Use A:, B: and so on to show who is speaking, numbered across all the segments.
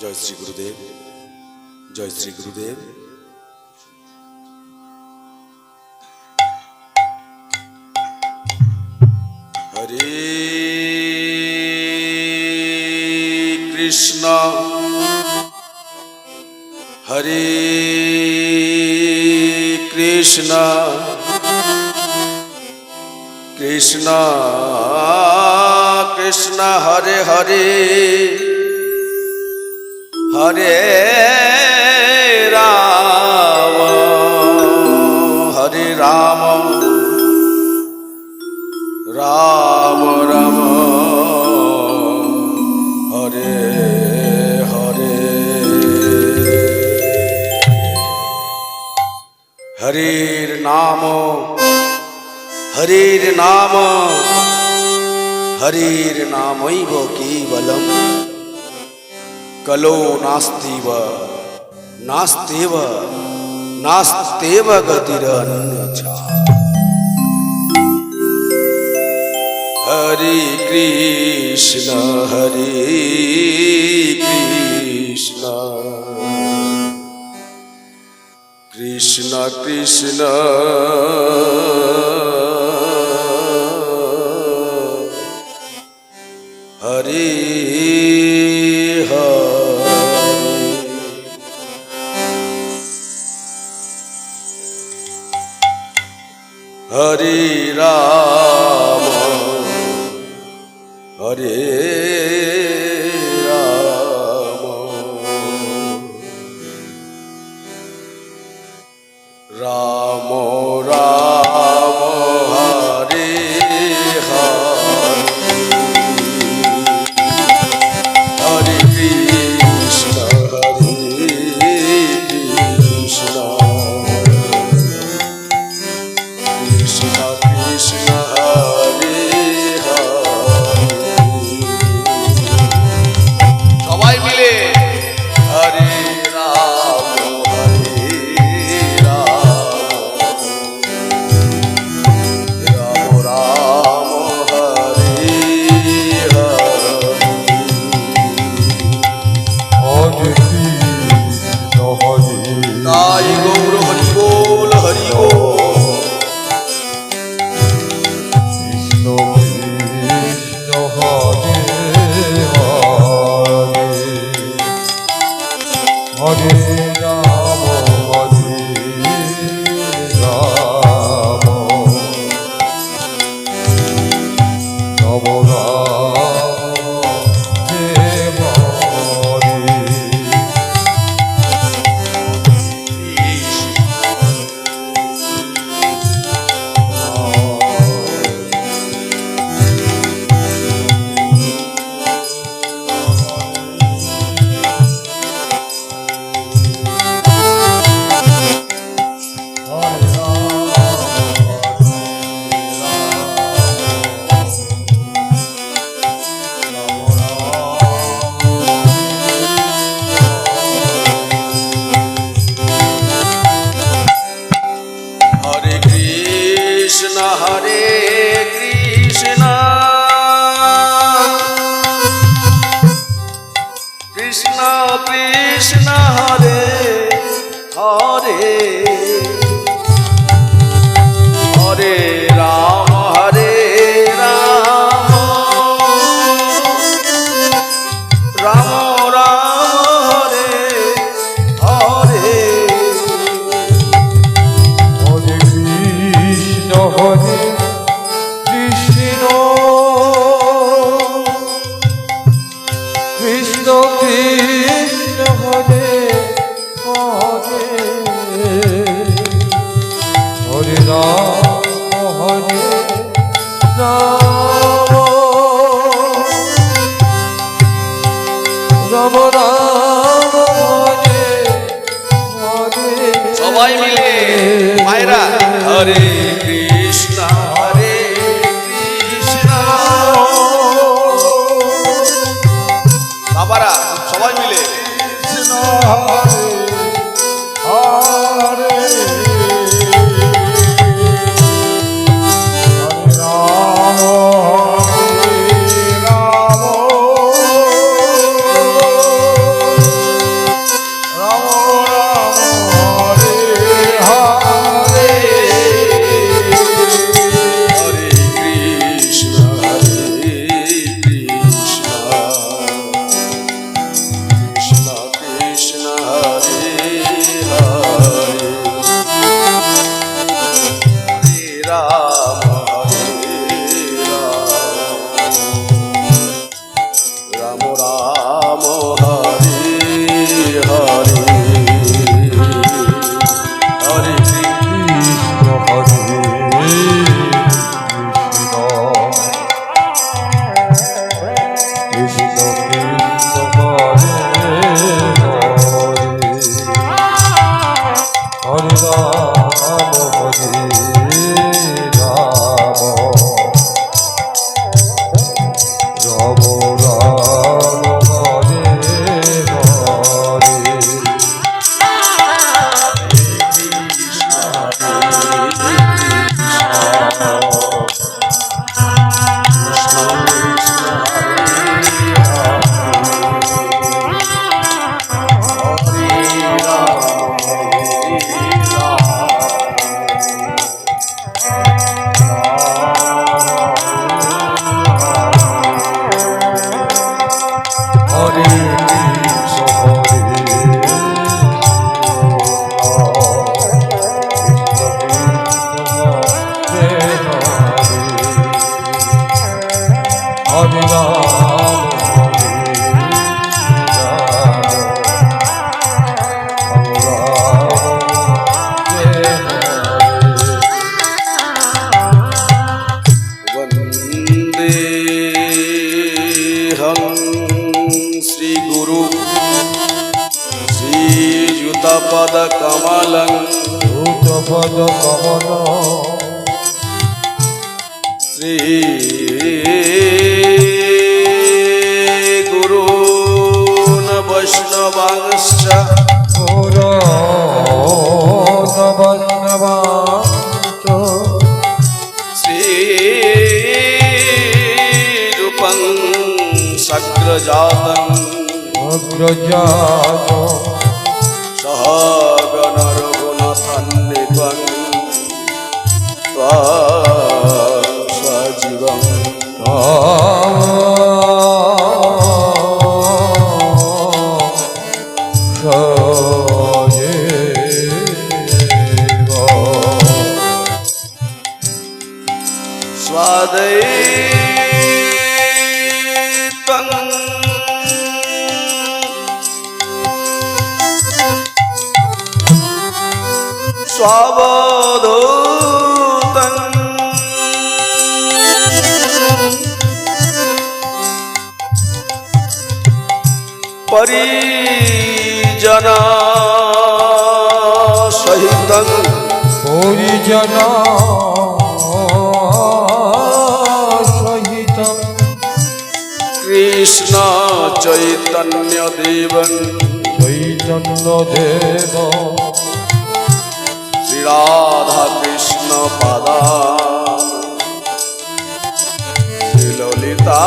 A: जय श्री गुरुदेव जय श्री गुरुदेव। हरे कृष्ण हरे कृष्ण कृष्ण कृष्ण हरे हरे। হরে রাম হরে রাম রাম রাম, হরে হরে। হরির নাম হরির নাম, হরির নামৈব কেবলম કલો નાસ્તિવ નાસ્તેવ નાસ્તેવ ગતિરન્યછા હરે કૃષ્ણ હરે કૃષ્ણ કૃષ્ણ કૃષ્ણ হরে রাম হরে সবাই মিলে। धूतपदकमलं
B: धूतपदकमल श्री
A: गुरून् वैष्णवांश्च
B: गुरो वैष्णवांश्च
A: श्रीरूपं सग्रजातम् अग्रजातम् গণ রঘুনাথান্বিতং সজীবং
B: জন সহিত।
A: কৃষ্ণ
B: চৈতন্য দেব
A: চৈতন্য দেব।
B: শ্রীরাধা কৃষ্ণ
A: পাদা শ্রীললিতা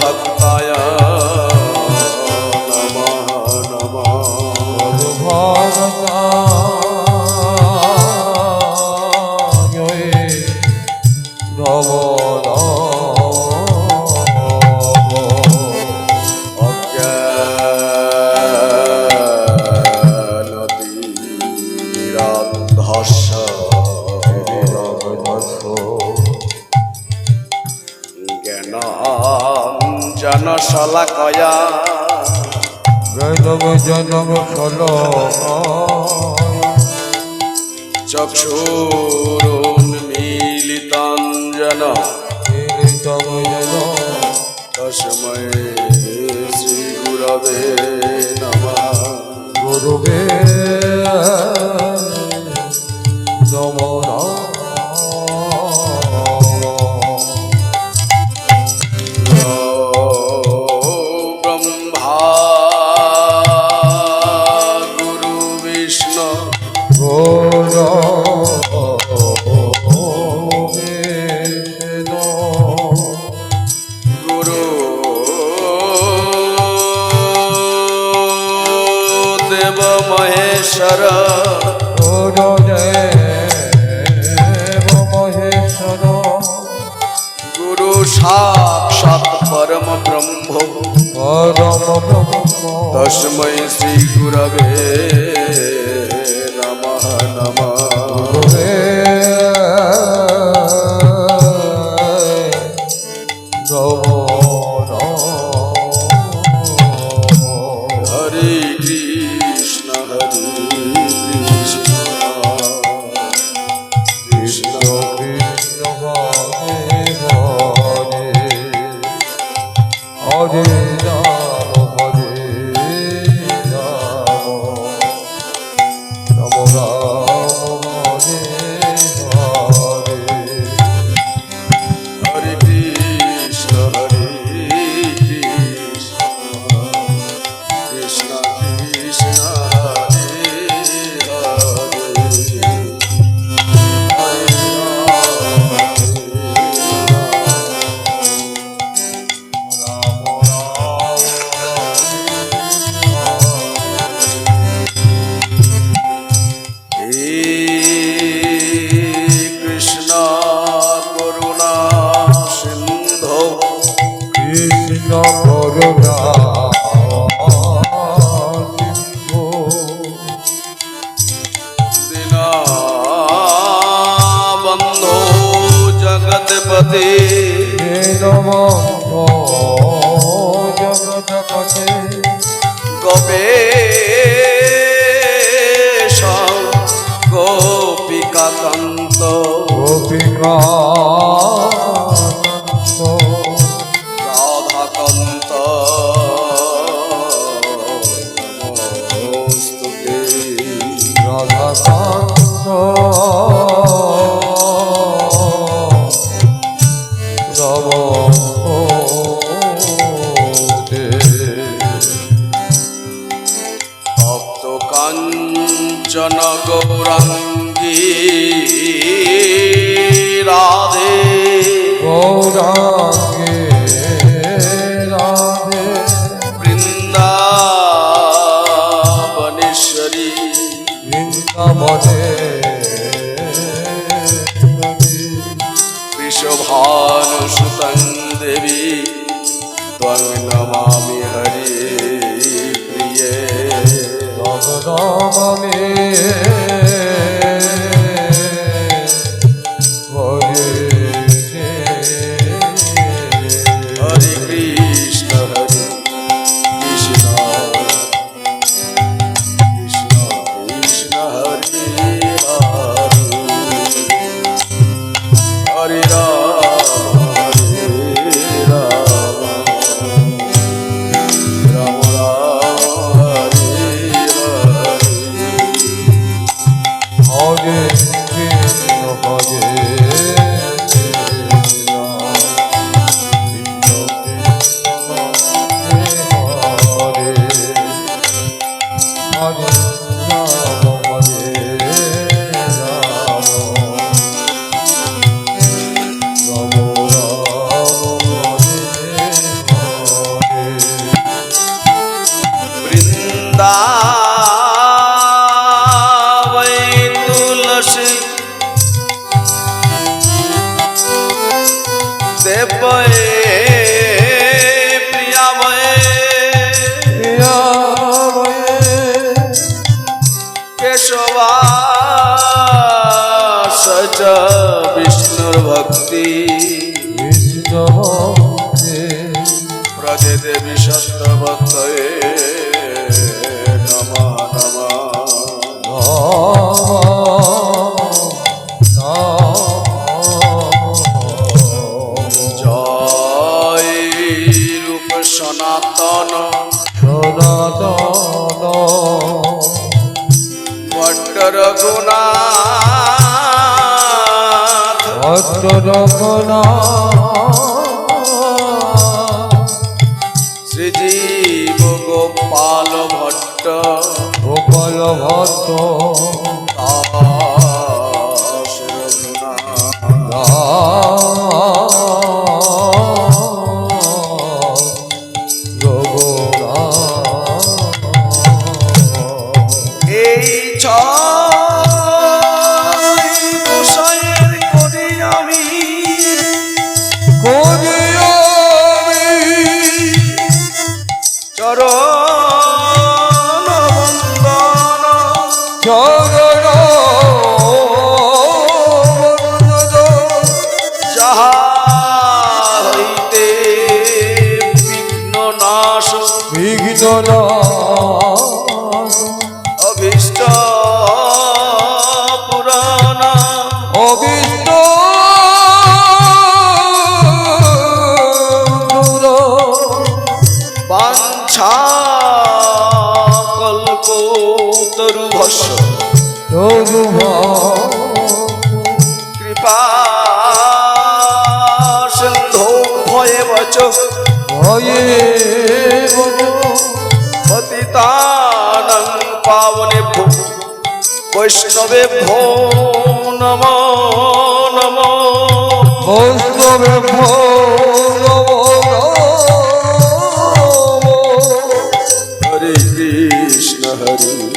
A: ভক্তায়।
B: মায়া।
A: বেদব
B: জনম ফল
A: চক্ষুরোন্মীলিতাঞ্জন তসময়ে শ্রীগুরবে নমঃ।
B: গুরুবে
A: সাক্ষাৎ পরম ব্রহ্ম। পরম ব্রহ্ম। তস্মৈ শ্রী গুরবে। নমঃ নমঃ। জগৎপতি
B: নম জগৎপতি
A: গবে গোপিকান্ত
B: গোপিকা
A: কাঞ্চন গৌরাঙ্গী রাধে।
B: গৌরাঙ্গ।
A: মনে রঘুনাথ বাঞ্ছা কল্প কৃপা সিন্ধো ভয়ে বচ।
B: ভয়ে
A: পতিতানং পাবনে ভো। বৈষ্ণবে ভো নম নম।
B: বৈষ্ণবে
A: হরে কৃষ্ণ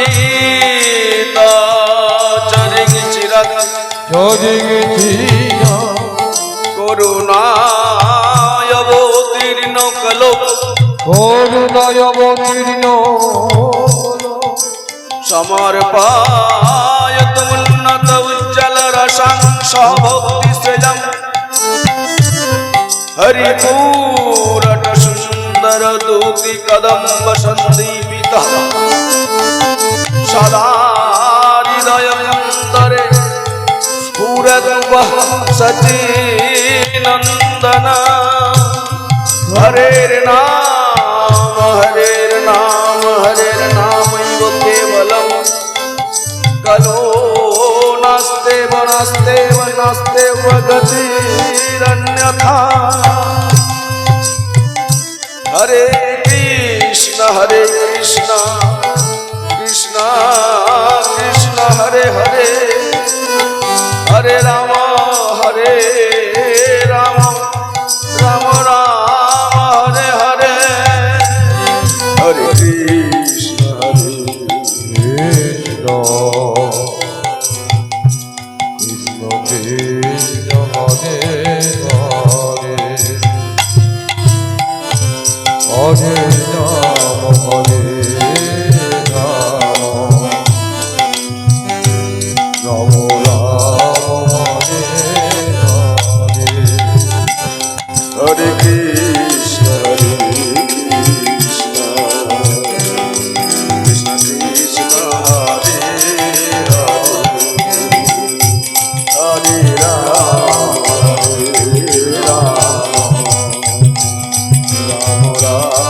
A: অনর্পিত চরিং চিরত। করুণায় অবতীর্ণ কলো
B: করুণায় অবতীর্ণ
A: সমর্পায়ত হরিপূরট সুন্দর দূতি কদম্ব সন্দীপিত সদা হৃদয় অন্তরে স্ফুরত সচি নন্দন হরের নাম হরের নাম হরের নামৈব কেবলম কলো নাস্তে নাস্তে নাস্তে গতিরন্যথা হরে কৃষ্ণ হরে কৃষ্ণ কৃষ্ণ কৃষ্ণ হরে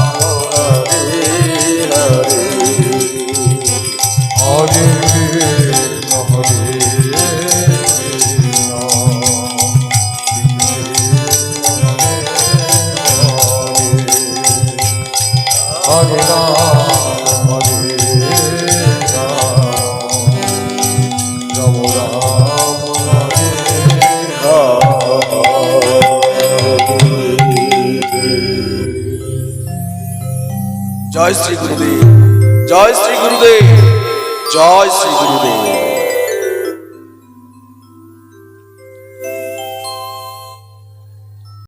B: Oh.
A: জয় শ্রী গুরুদেব। জয় শ্রী গুরুদেব। জয় শ্রী গুরুদেব।